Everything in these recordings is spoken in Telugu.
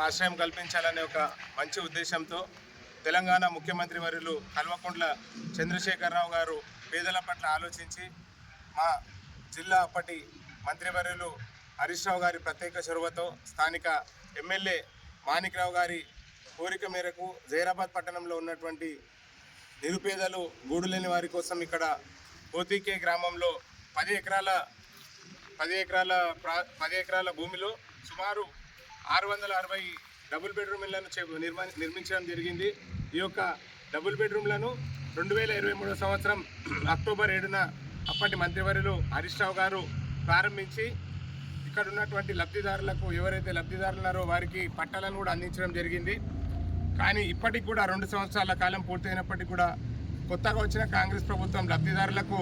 ఆశ్రయం కల్పించాలనే ఒక మంచి ఉద్దేశంతో తెలంగాణ ముఖ్యమంత్రి వర్యులు కల్వకుంట్ల చంద్రశేఖరరావు గారు పేదల పట్ల ఆలోచించి మా జిల్లా అప్పటి మంత్రివర్యులు హరీష్ రావు గారి ప్రత్యేక చొరవతో స్థానిక ఎమ్మెల్యే మాణిక్రావు గారి కోరిక మేరకు జైరాబాద్ పట్టణంలో ఉన్నటువంటి నిరుపేదలు గూడు లేని వారి కోసం ఇక్కడ పోతికే గ్రామంలో పది ఎకరాల పది ఎకరాల ప్రా పది ఎకరాల భూమిలో సుమారు ఆరు వందల అరవై డబుల్ బెడ్రూమ్ ఇళ్ళను చే- నిర్మా నిర్మించడం జరిగింది. ఈ యొక్క డబుల్ బెడ్రూమ్లను రెండు వేల ఇరవై మూడో సంవత్సరం అక్టోబర్ ఏడున అప్పటి మంత్రివర్యులు హరీష్ రావు గారు ప్రారంభించి ఇక్కడ ఉన్నటువంటి లబ్ధిదారులకు ఎవరైతే లబ్ధిదారులు ఉన్నారో వారికి పట్టాలను కూడా అందించడం జరిగింది. కానీ ఇప్పటికి కూడా రెండు సంవత్సరాల కాలం పూర్తయినప్పటికీ కూడా కొత్తగా వచ్చిన కాంగ్రెస్ ప్రభుత్వం లబ్ధిదారులకు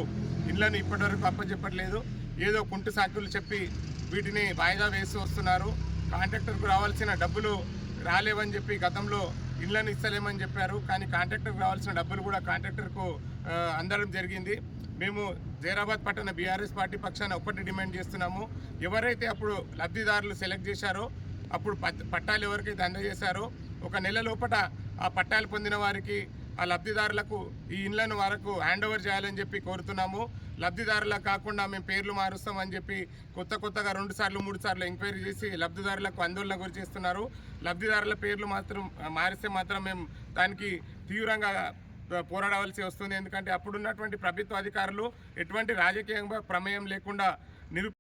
ఇళ్ళను ఇప్పటివరకు అప్పచెప్పట్లేదు ఏదో కుంటు సాకులు చెప్పి వీటిని వాయిదా వేసి వస్తున్నారు. కాంట్రాక్టర్కు రావాల్సిన డబ్బులు రాలేవని చెప్పి గతంలో ఇళ్ళను ఇస్తలేమని చెప్పారు. కానీ కాంట్రాక్టర్కు రావాల్సిన డబ్బులు కూడా కాంట్రాక్టర్కు అందడం జరిగింది. మేము జైరాబాద్ పట్టణ బీఆర్ఎస్ పార్టీ పక్షాన ఒక్కటి డిమాండ్ చేస్తున్నాము. ఎవరైతే అప్పుడు లబ్ధిదారులు సెలెక్ట్ చేశారో అప్పుడు పట్టాలు ఎవరికైతే అందజేశారో ఒక నెల లోపల ఆ పట్టాలు పొందిన వారికి ఆ లబ్ధిదారులకు ఈ ఇండ్లను వరకు హ్యాండ్ ఓవర్ చేయాలని చెప్పి కోరుతున్నాము. లబ్ధిదారులకు కాకుండా మేము పేర్లు మారుస్తామని చెప్పి కొత్త కొత్తగా రెండు సార్లు మూడు సార్లు ఎంక్వైరీ చేసి లబ్ధిదారులకు ఆందోళన గురి చేస్తున్నారు. లబ్ధిదారుల పేర్లు మాత్రం మారిస్తే మాత్రం మేము దానికి తీవ్రంగా పోరాడవలసి వస్తుంది. ఎందుకంటే అప్పుడున్నటువంటి ప్రభుత్వ అధికారులు ఎటువంటి రాజకీయంగా ప్రమేయం లేకుండా నిరు